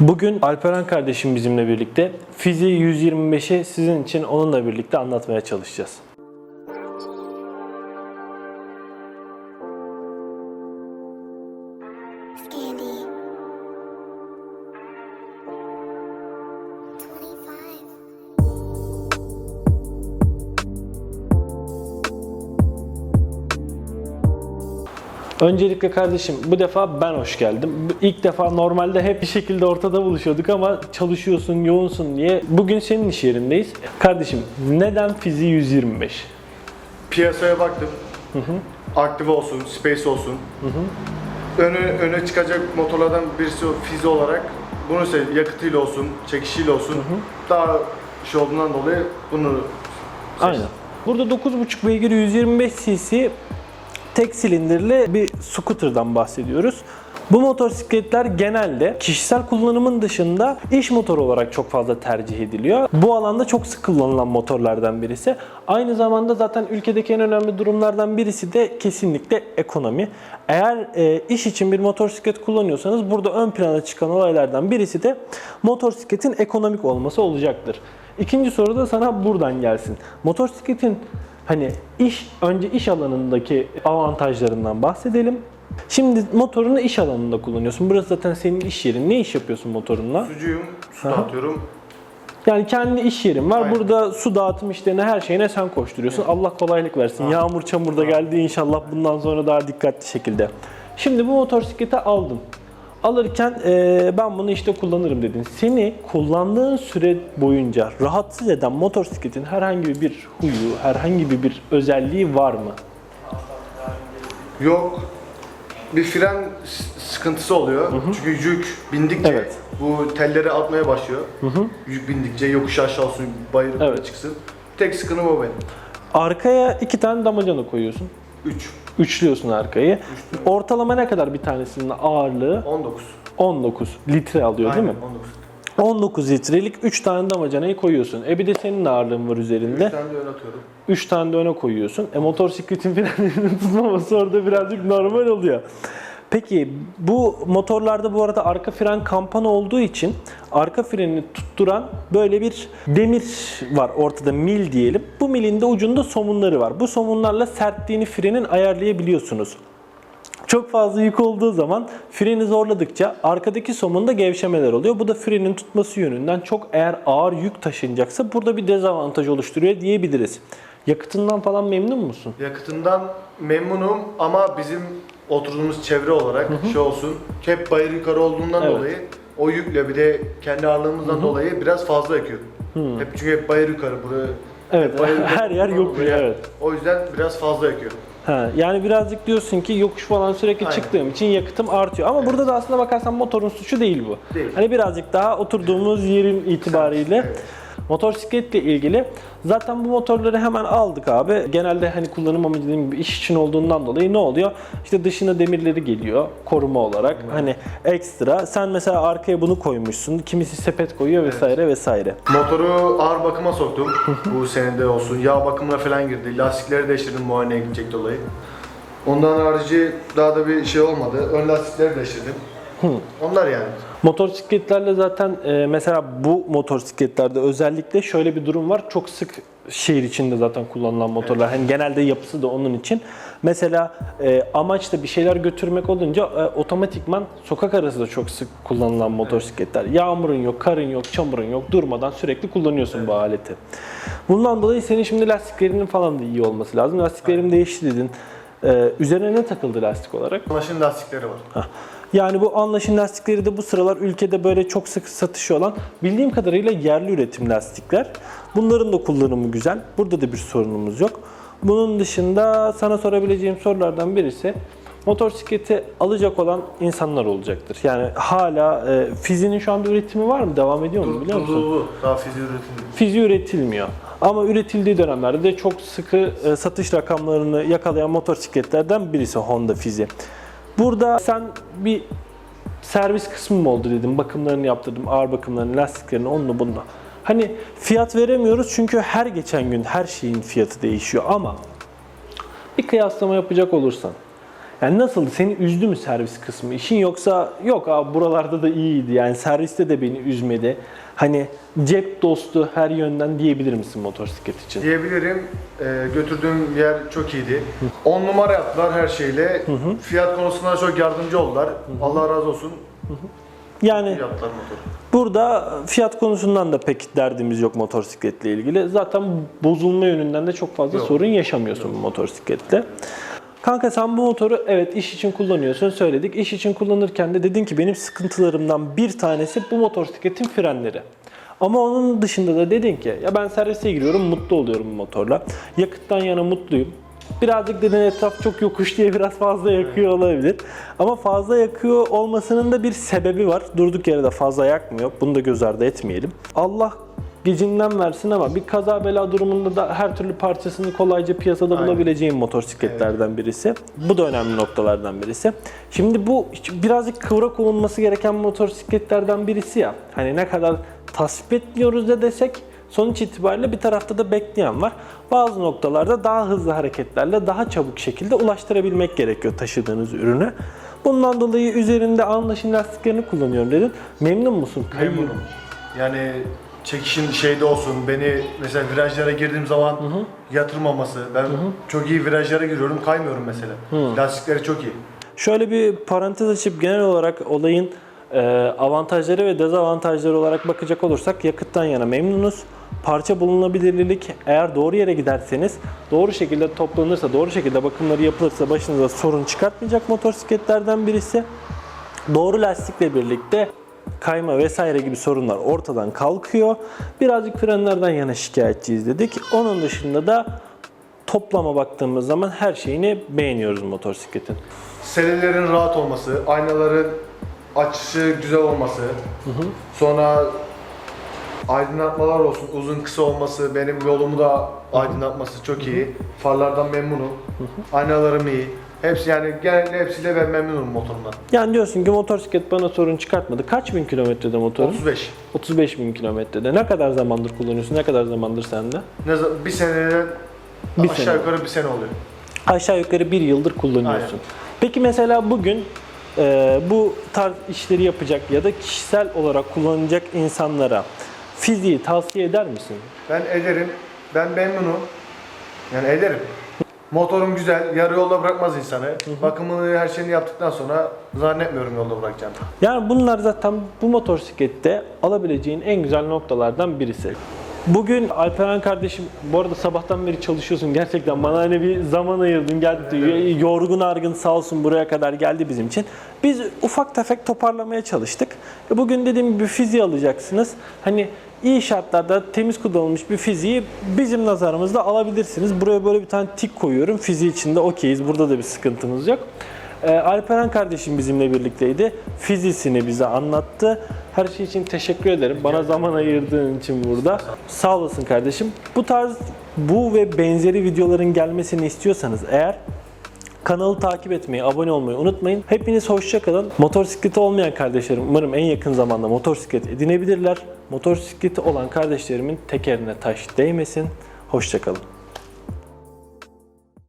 Bugün Alperen kardeşim bizimle birlikte Fizi 125'i sizin için onunla birlikte anlatmaya çalışacağız. Scandy. Öncelikle kardeşim bu defa ben hoş geldim. İlk defa normalde hep bir şekilde ortada buluşuyorduk ama çalışıyorsun, yoğunsun diye. Bugün senin iş yerindeyiz. Kardeşim neden Fizi 125? Piyasaya baktım. Aktif olsun, Space olsun. Öne, öne çıkacak motorlardan birisi o fizi olarak bunu seç, yakıtıyla olsun, çekişiyle olsun. Daha şey olduğundan dolayı bunu seçtim. Aynen. Burada 9.5 beygir 125 cc tek silindirli bir scooter'dan bahsediyoruz. Bu motosikletler genelde kişisel kullanımın dışında iş motoru olarak çok fazla tercih ediliyor. Bu alanda çok sık kullanılan motorlardan birisi. Aynı zamanda zaten ülkedeki en önemli durumlardan birisi de kesinlikle ekonomi. Eğer e, iş için bir motosiklet kullanıyorsanız burada ön plana çıkan olaylardan birisi de motosikletin ekonomik olması olacaktır. İkinci soru da sana buradan gelsin. Motosikletin hani iş önce iş alanındaki avantajlarından bahsedelim. Şimdi motorunu iş alanında kullanıyorsun. Burası zaten senin iş yerin. Ne iş yapıyorsun motorunla? Sucuyum, su dağıtıyorum. Yani kendi iş yerin var. Aynen. Burada su dağıtım işlerine her şeyine sen koşturuyorsun. Allah kolaylık versin. Yağmur çamur da geldi inşallah bundan sonra daha dikkatli şekilde. Şimdi bu motosikleti aldın. Alırken eee, ben bunu işte kullanırım dedin. Seni kullandığın süre boyunca rahatsız eden motosikletin herhangi bir huyu, herhangi bir, özelliği var mı? Yok. Bir fren sıkıntısı oluyor. Çünkü yük bindikçe Evet. bu telleri atmaya başlıyor. Yük bindikçe yokuş aşağı olsun, bayır Evet. çıksın. Tek sıkıntım o benim. Arkaya iki tane damacana koyuyorsun. 3, Üçlüyorsun arkayı. Ortalama ne kadar bir tanesinin ağırlığı? 19. 19 litre alıyor değil mi? Aynen, 19. 19 litrelik 3 tane damacanayı koyuyorsun. E bir de senin ağırlığın var üzerinde. tane de ön atıyorum. 3 tane de öne koyuyorsun. E motosikletin frenlerinin tutmaması orada birazcık normal oluyor. Peki bu motorlarda bu arada arka fren kampana olduğu için arka frenini tutturan böyle bir demir var ortada mil diyelim. Bu milin de ucunda somunları var. Bu somunlarla sertliğini frenin ayarlayabiliyorsunuz. Çok fazla yük olduğu zaman freni zorladıkça arkadaki somunda gevşemeler oluyor. Bu da frenin tutması yönünden çok eğer ağır yük taşınacaksa burada bir dezavantaj oluşturuyor diyebiliriz. Yakıtından falan memnun musun? Yakıtından memnunum ama bizim oturduğumuz çevre olarak şey olsun, hep bayır yukarı olduğundan Evet. dolayı o yükle bir de kendi ağırlığımızdan dolayı biraz fazla yakıyor. Hep çünkü hep bayır yukarı buraya. Evet, bayır yukarı her yer yokuş, buraya. evet. O yüzden biraz fazla yakıyor. Ha, yani birazcık diyorsun ki yokuş falan sürekli Aynen. çıktığım için yakıtım artıyor. Ama burada da aslında bakarsan motorun suçu değil bu. Değil. Hani birazcık daha oturduğumuz yerin itibariyle Evet. Motosikletle ilgili zaten bu motorları hemen aldık abi. Genelde hani kullanım amacı dediğim gibi iş için olduğundan dolayı ne oluyor? İşte dışına demirleri geliyor koruma olarak. Hani ekstra. Sen mesela arkaya bunu koymuşsun. Kimisi sepet koyuyor vesaire vesaire. Motoru ağır bakıma soktum. Bu senede olsun. Yağ bakımına falan girdi. Lastikleri değiştirdim muayeneye gidecek dolayı. Ondan harici daha da bir şey olmadı. Ön lastikleri değiştirdim. Onlar yani. Motosikletlerle zaten e, mesela bu motosikletlerde özellikle şöyle bir durum var. Çok sık şehir içinde zaten kullanılan motorlar. Hani genelde yapısı da onun için. Mesela e, amaç da bir şeyler götürmek olunca e, otomatikman sokak arası da çok sık kullanılan motosikletler. Yağmurun yok, karın yok, çamurun yok. Durmadan sürekli kullanıyorsun bu aleti. Bundan dolayı senin şimdi lastiklerinin falan da iyi olması lazım. Lastiklerim değişti dedin. E, üzerine ne takıldı lastik olarak? Maşın lastikleri var. Hah. Yani bu anlaşın lastikleri de bu sıralar ülkede böyle çok sık satışı olan bildiğim kadarıyla yerli üretim lastikler. Bunların da kullanımı güzel. Burada da bir sorunumuz yok. Bunun dışında sana sorabileceğim sorulardan birisi motosikleti alacak olan insanlar olacaktır. Yani hala e, Fizi'nin şu anda üretimi var mı? Devam ediyor mu biliyor musun? Durduruldu. Daha fiziği üretildi. Fizi üretilmiyor. Ama üretildiği dönemlerde de çok sıkı e, satış rakamlarını yakalayan motosikletlerden birisi Honda Fizi. Burada sen bir servis kısmı mı oldu dedim. Bakımlarını yaptırdım. Ağır bakımlarını, lastiklerini, onunla bununla. Hani fiyat veremiyoruz çünkü her geçen gün her şeyin fiyatı değişiyor ama bir kıyaslama yapacak olursan Yani nasıldı? Seni üzdü mü servis kısmı işin yoksa yok abi buralarda da iyiydi yani serviste de beni üzmedi. Hani cep dostu her yönden diyebilir misin motosiklet için? Diyebilirim. Ee, götürdüğüm yer çok iyiydi. 10 numara yaptılar her şeyle. Fiyat konusunda çok yardımcı oldular. Allah razı olsun. Yani İyi yaptılar motoru. Burada fiyat konusundan da pek derdimiz yok motosikletle ilgili. Zaten bozulma yönünden de çok fazla Yok. sorun yaşamıyorsun bu motosikletle. Kanka sen bu motoru evet iş için kullanıyorsun söyledik. İş için kullanırken de dedin ki benim sıkıntılarımdan bir tanesi bu motosikletin frenleri. Ama onun dışında da dedin ki ya ben servise giriyorum mutlu oluyorum bu motorla. Yakıttan yana mutluyum. Birazcık dedin etraf çok yokuş diye biraz fazla yakıyor olabilir. Ama fazla yakıyor olmasının da bir sebebi var. Durduk yere de fazla yakmıyor. Bunu da göz ardı etmeyelim. Allah gecinden versin ama bir kaza bela durumunda da her türlü parçasını kolayca piyasada Aynen. bulabileceğin motosikletlerden birisi. Bu da önemli noktalardan birisi. Şimdi bu birazcık kıvrak olunması gereken motosikletlerden birisi ya. Hani ne kadar tasvip etmiyoruz da desek sonuç itibariyle bir tarafta da bekleyen var. Bazı noktalarda daha hızlı hareketlerle daha çabuk şekilde ulaştırabilmek gerekiyor taşıdığınız ürünü. Bundan dolayı üzerinde anlaşın lastiklerini kullanıyorum dedin. Memnun musun? Memnunum. Yani çekişin şeyde olsun, beni mesela virajlara girdiğim zaman yatırmaması. Ben çok iyi virajlara giriyorum, kaymıyorum mesela. Lastikleri çok iyi. Şöyle bir parantez açıp genel olarak olayın e, avantajları ve dezavantajları olarak bakacak olursak yakıttan yana memnunuz. Parça bulunabilirlik eğer doğru yere giderseniz doğru şekilde toplanırsa, doğru şekilde bakımları yapılırsa başınıza sorun çıkartmayacak motosikletlerden birisi. Doğru lastikle birlikte kayma vesaire gibi sorunlar ortadan kalkıyor. Birazcık frenlerden yana şikayetçiyiz dedik. Onun dışında da toplama baktığımız zaman her şeyini beğeniyoruz motosikletin. Selelerin rahat olması, aynaların açısı güzel olması, sonra aydınlatmalar olsun, uzun kısa olması, benim yolumu da aydınlatması çok iyi. Farlardan memnunum. Aynalarım iyi. Hepsi yani genel hepsiyle ben memnunum motorumdan. Yani diyorsun ki motosiklet bana sorun çıkartmadı. Kaç bin kilometrede motorun? 35. 35 bin kilometrede. Ne kadar zamandır kullanıyorsun? Ne kadar zamandır sende? Ne zaman bir seneden Bir aşağı sene. yukarı bir sene oluyor. Aşağı yukarı bir yıldır kullanıyorsun. Aynen. Peki mesela bugün e, bu tarz işleri yapacak ya da kişisel olarak kullanacak insanlara fiziği tavsiye eder misin? Ben ederim. Ben memnunum. Yani ederim. Motorum güzel. Yarı yolda bırakmaz insanı. Bakımını her şeyini yaptıktan sonra zannetmiyorum yolda bırakacağım. Yani bunlar zaten bu motosiklette alabileceğin en güzel noktalardan birisi. Bugün Alperen kardeşim, bu arada sabahtan beri çalışıyorsun gerçekten bana hani bir zaman ayırdın geldi yorgun argın sağ olsun buraya kadar geldi bizim için. Biz ufak tefek toparlamaya çalıştık. E Bugün dediğim gibi fiziği alacaksınız. Hani iyi şartlarda temiz kullanılmış bir fiziği bizim nazarımızda alabilirsiniz. Buraya böyle bir tane tik koyuyorum. Fiziği içinde okeyiz. Burada da bir sıkıntımız yok. Ee, Alperen kardeşim bizimle birlikteydi. Fizisini bize anlattı. Her şey için teşekkür ederim. Bana zaman ayırdığın için burada. Sağ olasın kardeşim. Bu tarz bu ve benzeri videoların gelmesini istiyorsanız eğer Kanalı takip etmeyi, abone olmayı unutmayın. Hepiniz hoşça kalın. Motosikleti olmayan kardeşlerim umarım en yakın zamanda motosiklet edinebilirler. Motosikleti olan kardeşlerimin tekerine taş değmesin. Hoşça kalın.